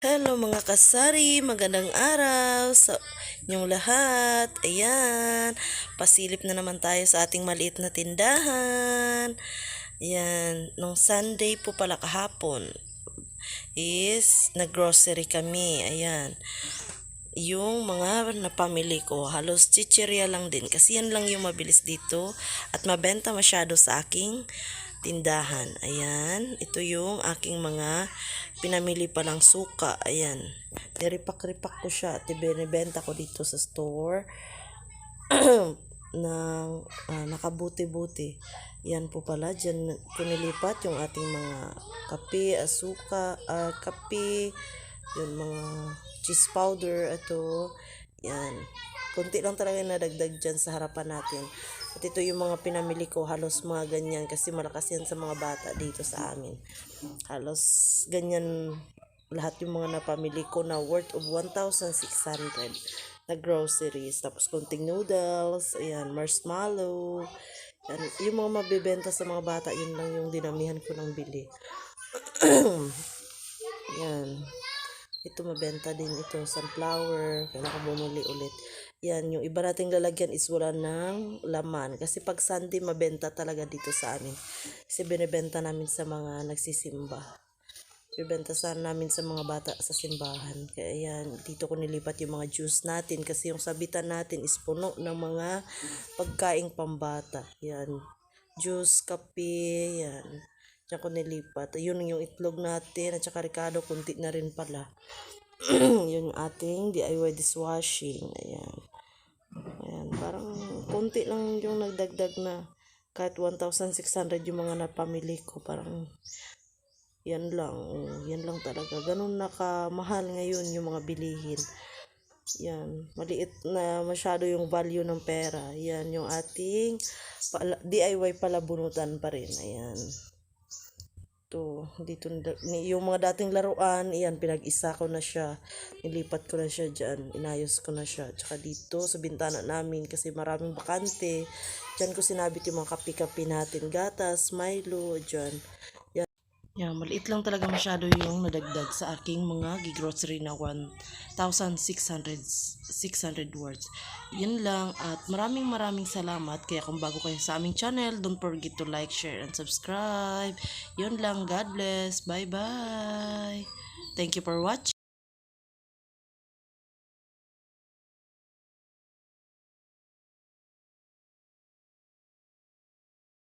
Hello mga kasari, magandang araw sa inyong lahat. Ayan, pasilip na naman tayo sa ating maliit na tindahan. Ayan, nung Sunday po pala kahapon is naggrocery kami. Ayan, yung mga napamili ko, halos chichirya lang din kasi yan lang yung mabilis dito at mabenta masyado sa aking tindahan. Ayan, ito yung aking mga pinamili pa lang suka. Ayan, niripak-ripak ko siya at ibinibenta ko dito sa store ng ah, nakabuti-buti. Yan po pala, dyan ko nilipat yung ating mga kape, asuka, ah, kape, yung mga cheese powder, ito, yan. Kunti lang talaga yung nadagdag dyan sa harapan natin. At ito yung mga pinamili ko, halos mga ganyan, kasi malakas yan sa mga bata dito sa amin. Halos ganyan lahat yung mga napamili ko na worth of 1,600 na groceries. Tapos konting noodles, ayan, marshmallow. Yan, yung mga mabibenta sa mga bata, yun lang yung dinamihan ko ng bili. yan. Ito mabenta din ito, sunflower. Kailangan ko bumili ulit. Yan, yung iba nating lalagyan is wala ng laman. Kasi pag Sunday, mabenta talaga dito sa amin. Kasi binibenta namin sa mga nagsisimba. Bibenta sa namin sa mga bata sa simbahan. Kaya yan, dito ko nilipat yung mga juice natin. Kasi yung sabitan natin is puno ng mga pagkaing pambata. Yan, juice, kape, yan. Diyan ko nilipat. Yun yung itlog natin. At saka Ricardo, kunti na rin pala. yun yung ating DIY dishwashing. Ayan. Parang kunti lang yung nagdagdag na. Kahit 1,600 yung mga napamili ko. Parang yan lang. Yan lang talaga. Ganun nakamahal ngayon yung mga bilihin. Yan. Maliit na masyado yung value ng pera. Yan yung ating pala, DIY palabunutan pa rin. Ayan. To, dito yung mga dating laruan, iyan pinag-isa ko na siya. Nilipat ko na siya diyan, inayos ko na siya. Tsaka dito sa bintana namin kasi maraming bakante. Diyan ko sinabit yung mga kape-kape natin, gatas, Milo, diyan. Yan, maliit lang talaga masyado yung nadagdag sa aking mga gigrocery na 1,600 600 words. Yun lang at maraming maraming salamat. Kaya kung bago kayo sa aming channel, don't forget to like, share, and subscribe. Yun lang. God bless. Bye-bye. Thank you for watching.